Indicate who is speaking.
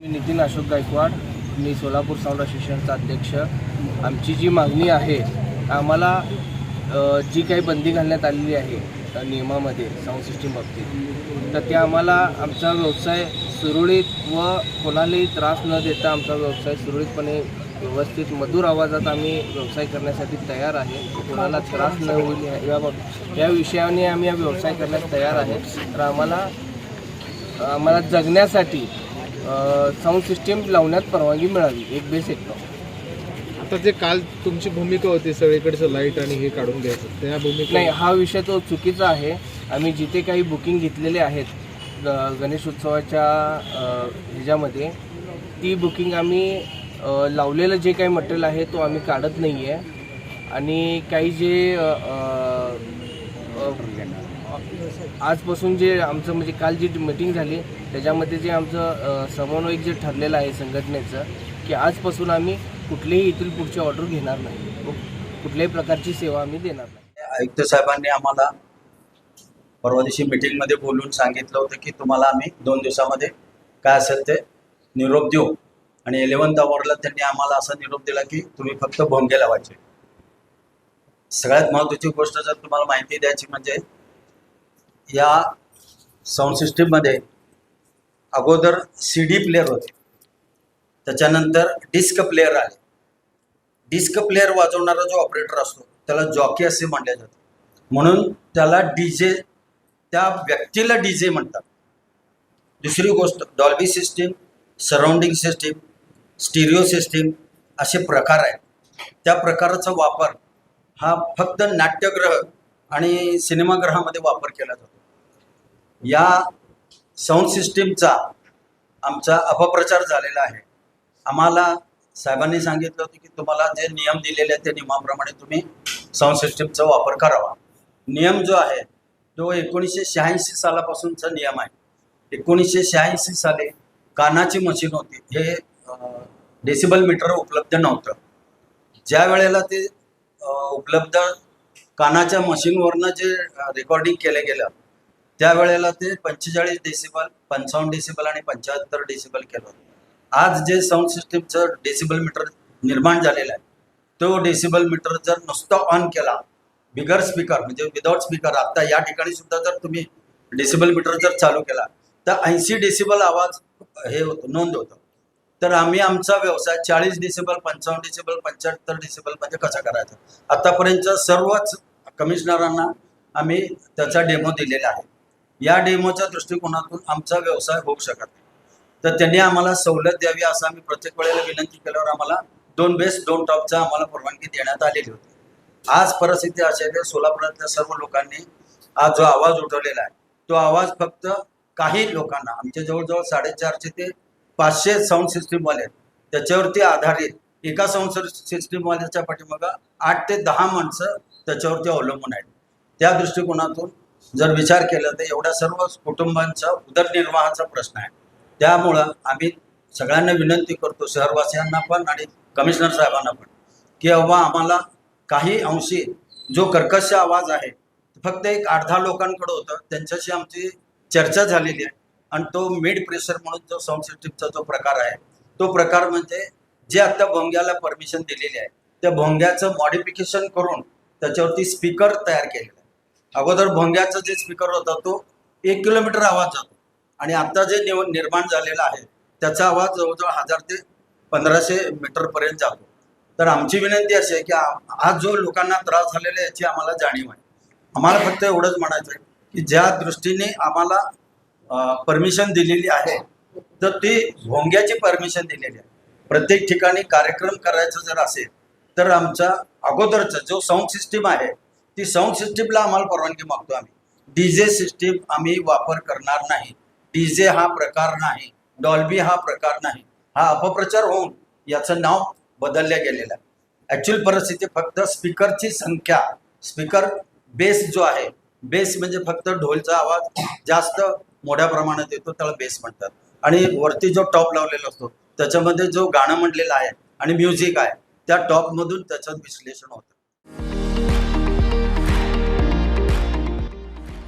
Speaker 1: मी नितीन अशोक गायकवाड. मी सोलापूर साऊंड असोसिएशनचा अध्यक्ष. आमची जी मागणी आहे आम्हाला जी काही बंदी घालण्यात आलेली आहे त्या नियमामध्ये साऊंड सिस्टीम बाबतीत तर ते आम्हाला आमचा व्यवसाय सुरळीत व कोणालाही त्रास न देता आमचा व्यवसाय सुरळीतपणे व्यवस्थित मधुर आवाजात आम्ही व्यवसाय करण्यासाठी तयार आहे. कोणाला त्रास न होईल या- बाब- या विषयाने आम्ही हा व्यवसाय करण्यास तयार आहे. तर आम्हाला आम्हाला जगण्यासाठी साऊंड सिस्टीम लावण्यात परवानगी मिळावी एक बेस एक
Speaker 2: आता जे काल तुमची भूमिका होती सगळीकडचं लाइट आणि हे काढून घ्यायचं त्या भूमिका
Speaker 1: नाही हा विषय तो चुकीचा आहे. आम्ही जिथे काही बुकिंग घेतलेले आहेत ग- गणेश उत्सवाच्या अ, ह्याच्यामध्ये ती बुकिंग आम्ही अ, लावलेलं जे काही मटेरियल आहे तो आम्ही काढत नाही आहे आणि काही जे अ, अ, अ, आजपासून जे आमचं म्हणजे काल जी मीटिंग झाली त्याच्यामध्ये जे आमचं समन्वयक जे ठरलेलं आहे संघटनेचं की आजपासून आम्ही कुठलीही इथून पुढची ऑर्डर घेणार नाही. कुठल्याही प्रकारची सेवा आम्ही देणार नाही.
Speaker 3: आयुक्त साहेबांनी आम्हाला परवा दिवशी मीटिंगमध्ये बोलून सांगितलं होतं की तुम्हाला आम्ही दोन दिवसामध्ये काय असेल ते निरोप देऊ. आणि इलेव्हन्थ आवरला त्यांनी आम्हाला असा निरोप दिला की तुम्ही फक्त भोंगे लावायचे. सगळ्यात महत्त्वाची गोष्ट जर तुम्हाला माहिती द्यायची म्हणजे या साऊंड सिस्टीममध्ये अगोदर सी डी प्लेअर होते. त्याच्यानंतर डिस्क प्लेअर आले. डिस्क प्लेअर वाजवणारा जो ऑपरेटर असतो त्याला जॉकी असे म्हणले जाते. म्हणून त्याला डी जे त्या व्यक्तीला डी जे म्हणतात. दुसरी गोष्ट Dolby system surrounding system stereo system असे प्रकार आहेत. त्या प्रकाराचा वापर हा फक्त नाट्यग्रह आणि सिनेमागृहामध्ये वापर केला जातो. या साऊंड सिस्टीमचा आमचा अपप्रचार झालेला आहे. आम्हाला साहेबांनी सांगितलं होतं की तुम्हाला जे नियम दिलेले आहेत त्या नियमाप्रमाणे तुम्ही साऊंड सिस्टीमचा वापर करावा. नियम जो आहे तो एकोणीसशे शहाऐंशी सालापासूनचा नियम आहे. एकोणीसशे शहाऐंशी साली कानाची मशीन होती. हे डेसिबल मीटर उपलब्ध नव्हतं. ज्या वेळेला ते उपलब्ध कानाच्या मशीनवरनं जे रेकॉर्डिंग केलं गेलं त्यावेळेला ते पंचेचाळीस डेसिबल पंचावन्न डेसिबल आणि पंच्याहत्तर डेसिबल केलं. होतं आज जे साऊंड सिस्टीमचं डेसिबल मीटर निर्माण झालेलं आहे तो डेसिबल मीटर जर नुसता ऑन केला बिगर स्पीकर म्हणजे विदाउट स्पीकर आता या ठिकाणी सुद्धा जर तुम्ही डेसिबल मीटर जर चालू केला तर ऐंशी डेसिबल आवाज हे होतो नोंद होतो. तर आम्ही आमचा व्यवसाय चाळीस डिसेबल पंचावन्न डिसेबल पंच्याहत्तर डिसेबल म्हणजे कसा करायचा? आतापर्यंत सर्वच कमिशनरांना आम्ही त्याचा डेमो दिलेला आहे. या डेमोच्या दृष्टिकोनातून आमचा व्यवसाय होऊ शकत नाही. तर त्यांनी आम्हाला सवलत द्यावी असं आम्ही प्रत्येक वेळेला विनंती केल्यावर आम्हाला दोन बेस दोन टॉपचा आम्हाला परवानगी देण्यात आलेली होती. आज परिस्थिती अशी आहे सोलापुरातल्या सर्व लोकांनी आज जो आवाज उठवलेला आहे तो आवाज फक्त काही लोकांना आमच्या जवळजवळ साडेचारशे ते पाचशे साऊंड सिस्टीमवाले आहेत. त्याच्यावरती आधारित एका साऊंड सिस्टीमवाल्याच्या पाठीमागं आठ ते दहा माणसं त्याच्यावरती अवलंबून आहेत. त्या दृष्टिकोनातून जर विचार केला तर एवढ्या सर्व कुटुंबांचा उदरनिर्वाहाचा प्रश्न आहे. त्यामुळं आम्ही सगळ्यांना विनंती करतो शहरवासियांना पण आणि कमिशनर साहेबांना पण की अव्वा आम्हाला काही अंशी जो कर्कश आवाज आहे फक्त एक आठ दहा लोकांकडे होतं त्यांच्याशी आमची चर्चा झालेली आहे. आणि तो मिड प्रेशर म्हणून जो साऊंड सिस्टीमचा जो प्रकार आहे तो प्रकार म्हणजे जे आता भोंग्याला परमिशन दिलेली आहे त्या भोंग्याचं मॉडिफिकेशन करून त्याच्यावरती स्पीकर तयार केलेला अगोदर भोंग्याचा जे स्पीकर होता तो एक किलोमीटर आवाज जातो. आणि आता जे निर्माण झालेला आहे त्याचा आवाज जवळजवळ हजार ते पंधराशे मीटरपर्यंत जातो. तर आमची विनंती अशी आहे की आज जो लोकांना त्रास झालेला आहे याची आम्हाला जाणीव आहे. आम्हाला फक्त एवढंच म्हणायचं आहे की ज्या दृष्टीने आम्हाला परमिशन दिलेली आहे तर ती भोंग्याची परमिशन दिलेली आहे. प्रत्येक ठिकाणी कार्यक्रम करायचा जर असेल तर आमचा अगोदरचा जो साऊंड सिस्टीम आहे ती साऊंड सिस्टीमला आम्हाला परवानगी मागतो आम्ही. डीजे सिस्टीम आम्ही वापर करणार नाही. डीजे हा प्रकार नाही. डॉल्बी हा प्रकार नाही. हा अपप्रचार होऊन याचं नाव बदललं गेलेलं आहे. ॲक्च्युअल परिस्थिती फक्त स्पीकरची संख्या स्पीकर बेस जो आहे बेस म्हणजे फक्त ढोलचा आवाज जास्त मोठ्या प्रमाणात येतो त्याला बेस म्हणतात. आणि वरती जो टॉप लावलेला असतो त्याच्यामध्ये जो गाणं म्हटलेलं आहे आणि म्युझिक आहे त्या टॉपमधून त्याचं विश्लेषण होतं.